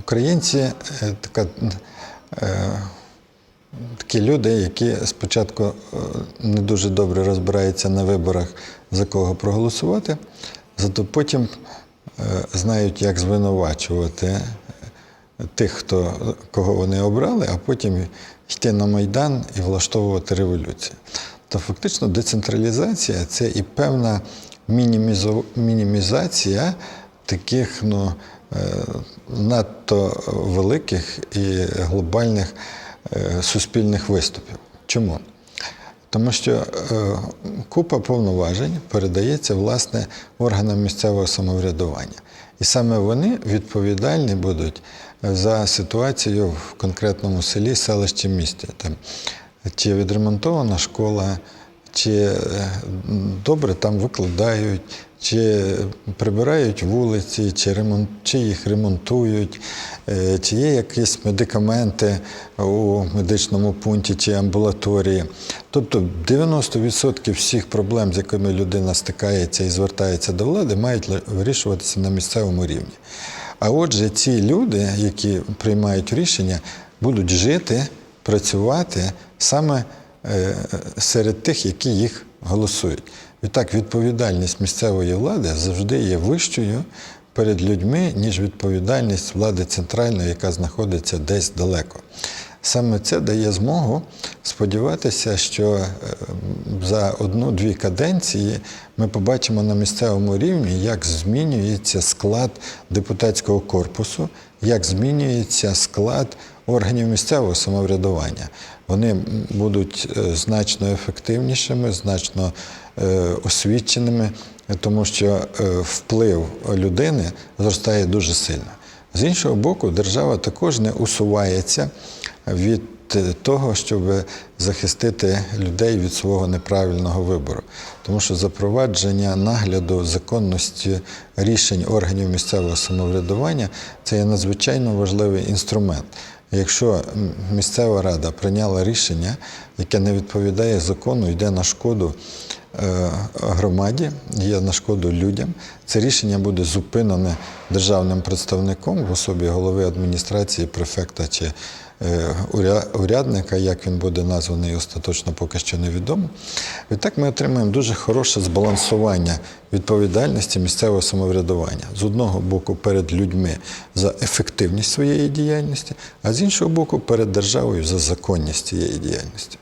Українці е, така, е, такі люди, які спочатку е, не дуже добре розбираються на виборах, за кого проголосувати, зато потім знають, як звинувачувати тих, хто, кого вони обрали, а потім йти на Майдан і влаштовувати революцію. То фактично децентралізація це і певна мінімізація таких ну, надто великих і глобальних е, суспільних виступів. Чому? Тому що е, купа повноважень передається власне органам місцевого самоврядування. І саме вони відповідальні будуть за ситуацію в конкретному селі, селищі, місті. Там, чи відремонтована школа, чи е, добре там викладають, чи прибирають вулиці, чи, ремонт, чи їх ремонтують, е, чи є якісь медикаменти у медичному пункті чи амбулаторії. Тобто 90% всіх проблем, з якими людина стикається і звертається до влади, мають вирішуватися на місцевому рівні. А отже, ці люди, які приймають рішення, будуть жити, працювати саме серед тих, які їх голосують. Відтак, відповідальність місцевої влади завжди є вищою перед людьми, ніж відповідальність влади центральної, яка знаходиться десь далеко. Саме це дає змогу сподіватися, що е, за одну-дві каденції ми побачимо на місцевому рівні, як змінюється склад депутатського корпусу, як змінюється склад органів місцевого самоврядування. Вони будуть е, значно ефективнішими, значно е, освіченими, тому що вплив людини зростає дуже сильно. З іншого боку, держава також не усувається від того, щоб захистити людей від свого неправильного вибору. Тому що запровадження нагляду законності рішень органів місцевого самоврядування це є надзвичайно важливий інструмент. Якщо місцева рада прийняла рішення, яке не відповідає закону, йде на шкоду громаді, є на шкоду людям, це рішення буде зупинене державним представником в особі голови адміністрації, префекта чи е, урядника, як він буде названий остаточно поки що невідомо. Відтак ми отримаємо дуже хороше збалансування відповідальності місцевого самоврядування з одного боку перед людьми за ефективність своєї діяльності, а з іншого боку перед державою за законність цієї діяльності.